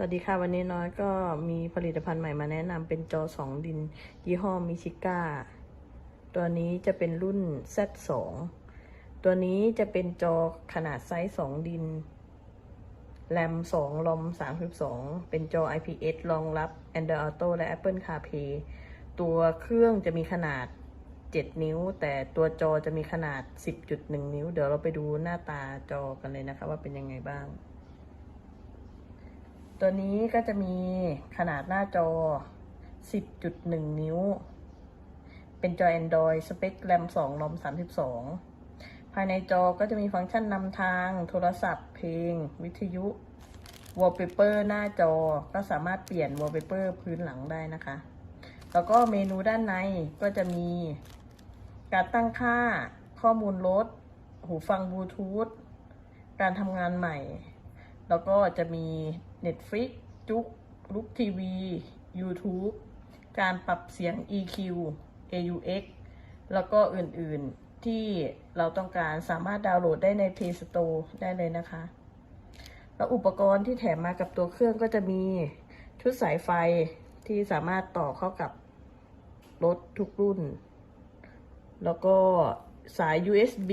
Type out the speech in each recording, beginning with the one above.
สวัสดีค่ะ วันนี้น้อยก็มีผลิตภัณฑ์ใหม่มาแนะนำเป็นจอสองดิน ยี่ห้อมิชิก้า ตัวนี้จะเป็นรุ่น Z2 ตัวนี้จะเป็นจอขนาดไซส์สองดิน แรม2ลอม32เป็นจอ IPS รองรับ Android Auto และ Apple CarPlay ตัวเครื่องจะมีขนาด7นิ้ว แต่ตัวจอจะมีขนาด10.1นิ้ว เดี๋ยวเราไปดูหน้าตาจอกันเลยนะคะว่าเป็นยังไงบ้าง ตัวนี้ก็จะมีขนาดหน้าจอ 10.1 นิ้ว เป็นจอ Android สเปคแรม2รอม32 ภายในจอก็จะมีฟังก์ชันนำทาง โทรศัพท์ เพลง วิทยุ wallpaper หน้าจอก็สามารถเปลี่ยน wallpaper พื้นหลังได้นะคะ แล้วก็เมนูด้านในก็จะมีการตั้งค่าข้อมูลรถ หูฟังบลูทูธการทำงานใหม่ แล้วก็จะมี Netflix จุกลุกทีวี YouTube การปรับเสียง EQ AUX แล้วก็อื่นๆที่เราต้องการสามารถดาวน์โหลดได้ใน Play Store ได้เลยนะคะ แล้วอุปกรณ์ที่แถมมากับตัวเครื่องก็จะมีชุดสายไฟที่สามารถต่อเข้ากับรถทุกรุ่น แล้วก็สาย USB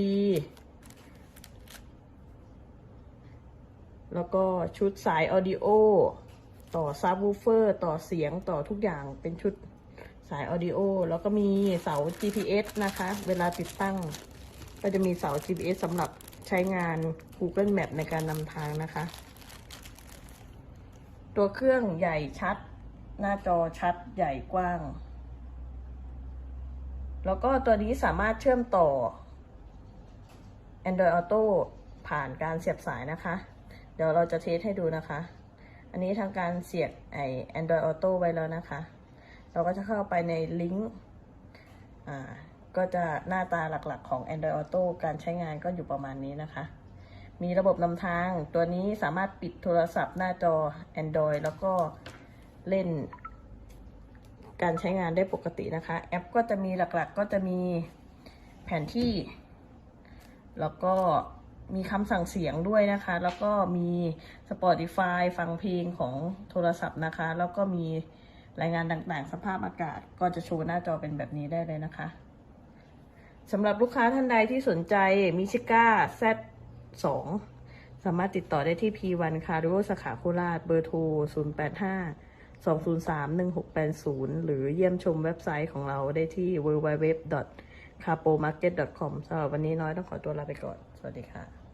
แล้วก็ชุดสายออดิโอต่อซับวูเฟอร์ต่อเสียงต่อทุกอย่างเป็นชุดสายออดิโอแล้วก็มีเสา GPS นะคะ เวลาติดตั้ง ก็จะมีเสา GPS สำหรับใช้งาน Google Map ในการนำทางนะคะ ตัวเครื่องใหญ่ชัด หน้าจอชัดใหญ่กว้าง แล้วก็ตัวนี้สามารถเชื่อมต่อ Android Auto ผ่านการเสียบสายนะคะ เดี๋ยวเราจะเทสให้ดูนะคะ อันนี้ทาการเสียบไอ Android Auto ไว้แล้วนะคะ เราก็จะเข้าไปในลิงก์อ่าก็จะหน้าตาหลักๆของ Android Auto การใช้งานก็อยู่ประมาณนี้นะคะ มีระบบนำทางตัวนี้สามารถปิดโทรศัพท์หน้าจอ Android แล้วก็เล่น การใช้งานได้ปกตินะคะ แอปก็จะมีหลักๆก็จะมีแผนที่ แล้วก็ มีคำสั่งเสียงด้วยนะคะ แล้วก็มี Spotify ฟังเพลงของโทรศัพท์นะคะ แล้วก็มีรายงานต่างๆ สภาพอากาศ ก็จะโชว์หน้าจอเป็นแบบนี้ได้เลยนะคะสำหรับลูกค้าท่านใดที่สนใจมิชิก้า Z2 สามารถติดต่อได้ที่ P1 คาริโอสาขาโคราชเบอร์โทร 085 203 1680 หรือเยี่ยมชมเว็บไซต์ของเราได้ที่ www capomarket.com สำหรับวันนี้น้อยต้องขอตัวลาไปก่อน สวัสดีค่ะ